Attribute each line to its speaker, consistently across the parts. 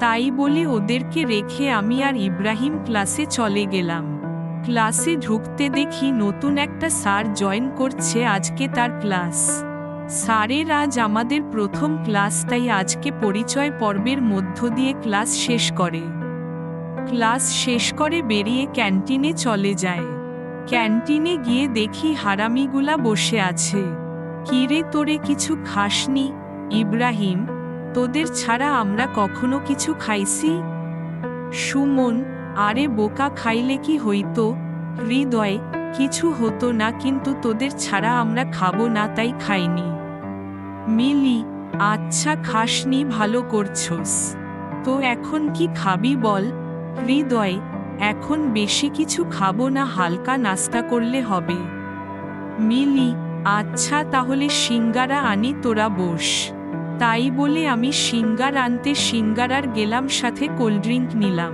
Speaker 1: তাই বলে ওদেরকে রেখে আমি আর ইব্রাহিম ক্লাসে চলে গেলাম। ক্লাসে ঢুকতে দেখি নতুন একটা স্যার জয়েন করছে আজকে তার ক্লাস। স্যারের আজ আমাদের প্রথম ক্লাস তাই আজকে পরিচয় পর্বের মধ্য দিয়ে ক্লাস শেষ করে। ক্লাস শেষ করে বেরিয়ে ক্যান্টিনে চলে যায়। ক্যান্টিনে গিয়ে দেখি হারামিগুলা বসে আছে। কিরে তোরে কিছু খাসনি, ইব্রাহিম? তোদের ছাড়া আমরা কখনো কিছু খাইছি? সুমন, আরে বোকা খাইলে কি হইতো? হৃদয়, কিছু হতো না কিন্তু তোদের ছাড়া আমরা খাব না, তাই খাইনি। মিলি আচ্ছা খাসনি, ভালো করছস। তো এখন কি খাবি বল? হৃদয়, এখন বেশি কিছু খাব না, হালকা নাস্তা করলে হবে। মিলি আচ্ছা তাহলে সিঙ্গারা আনি, তোরা বস। তাই বলে আমি সিঙ্গার আনতে সিঙ্গারার গেলাম সাথে কোল্ড ড্রিঙ্ক নিলাম।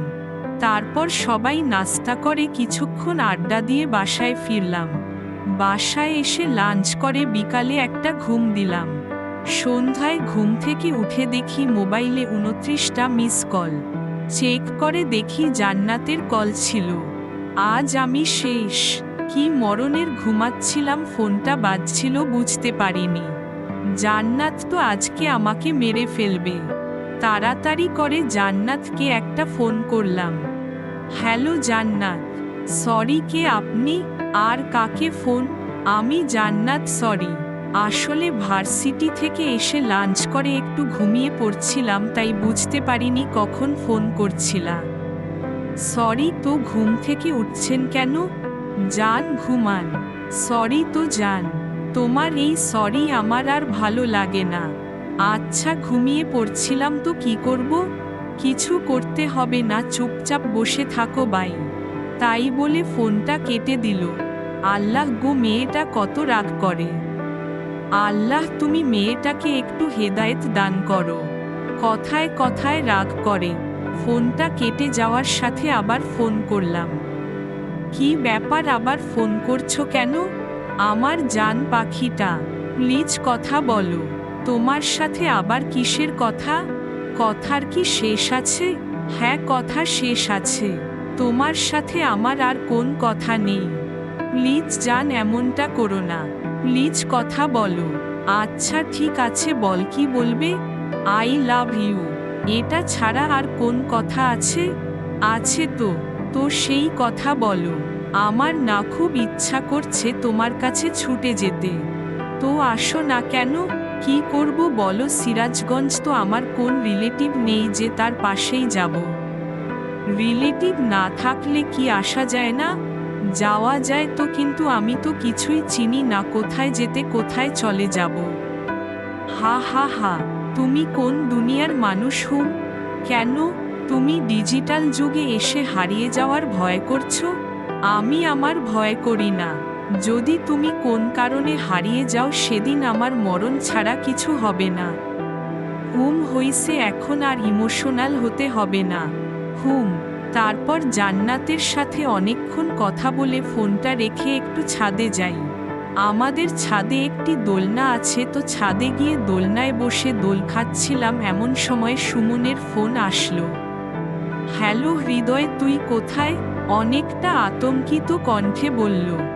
Speaker 1: তারপর সবাই নাস্তা করে কিছুক্ষণ আড্ডা দিয়ে বাসায় ফিরলাম। বাসায় এসে লাঞ্চ করে বিকালে একটা ঘুম দিলাম। সন্ধ্যায় ঘুম থেকে উঠে দেখি মোবাইলে উনত্রিশটা মিস কল। চেক করে দেখি জান্নাতের কল ছিল। আজ আমি শেষ। কি মরণের ঘুমাচ্ছিলাম, ফোনটা বাজছিল, বুঝতে পারিনি। জান্নাত তো আজকে আমাকে মেরে ফেলবে। তাড়াতাড়ি করে জান্নাতকে একটা ফোন করলাম। হ্যালো জান্নাত, সরি কে আপনি? আর কাকে ফোন? আমি জান্নাত, সরি। আসলে ভার্সিটি থেকে এসে লাঞ্চ করে একটু ঘুমিয়ে পড়ছিলাম, তাই বুঝতে পারিনি কখন ফোন করছিলা। সরি তো ঘুম থেকে উঠছেন কেন? যান, ঘুমান। সরি তো যান। তোমার এই সরি আমার আর ভালো লাগে না। আচ্ছা ঘুমিয়ে পড়ছিলাম তো কি করব? কিছু করতে হবে না, চুপচাপ বসে থাকো বাই। তাই বলে ফোনটা কেটে দিল। আল্লাহ গো, মেয়েটা কত রাগ করে। আল্লাহ, তুমি মেয়েটাকে একটু হেদায়েত দান করো। কথায় কথায় রাগ করে। ফোনটা কেটে যাওয়ার সাথে আবার ফোন করলাম। কি ব্যাপার আবার ফোন করছ কেন? আমার জান পাখিটা প্লিজ কথা বলো, তোমার সাথে আবার কিসের কথা? কথার কি শেষ আছে? হ্যাঁ কথা শেষ আছে। তোমার সাথে আমার আর কোন কথা নেই। প্লিজ জান এমনটা করো না। প্লিজ কথা বলো। আচ্ছা ঠিক আছে, বল কি বলবে? I love you. এটা ছাড়া আর কোন কথা আছে? আছে তো তো সেই কথা বলো। আমার না খুব ইচ্ছা করছে তোমার কাছে ছুটে যেতে। তো আসো না কেন? কি করব বলো? সিরাজগঞ্জ তো আমার কোন রিলেটিভ নেই যে তার পাশেই যাব। রিলেটিভ না থাকলে কি আসা যায় না? যাওয়া যায় তো কিন্তু আমি তো কিছুই চিনি না, কোথায় যেতে, কোথায় চলে যাব। হা হা হা, তুমি কোন দুনিয়ার মানুষ হুম কেন? তুমি ডিজিটাল যুগে এসে হারিয়ে যাওয়ার ভয় করছ? আমি আমার ভয় করি না। যদি তুমি কোন কারণে হারিয়ে যাও, সেদিন আমার মরণ ছাড়া কিছু হবে না। হুম হইছে এখন আর ইমোশনাল হতে হবে না। হুম, তারপর জান্নাতের সাথে অনেকক্ষণ কথা বলে ফোনটা রেখে একটু ছাদে যাই। আমাদের ছাদে একটি দোলনা আছে, তো ছাদে গিয়ে দোলনায় বসে দোল খাচ্ছিলাম, এমন সময় সুমনের ফোন আসলো। হ্যালো হৃদয়, তুই কোথায়? অনেকটা আতঙ্কিত কণ্ঠে বলল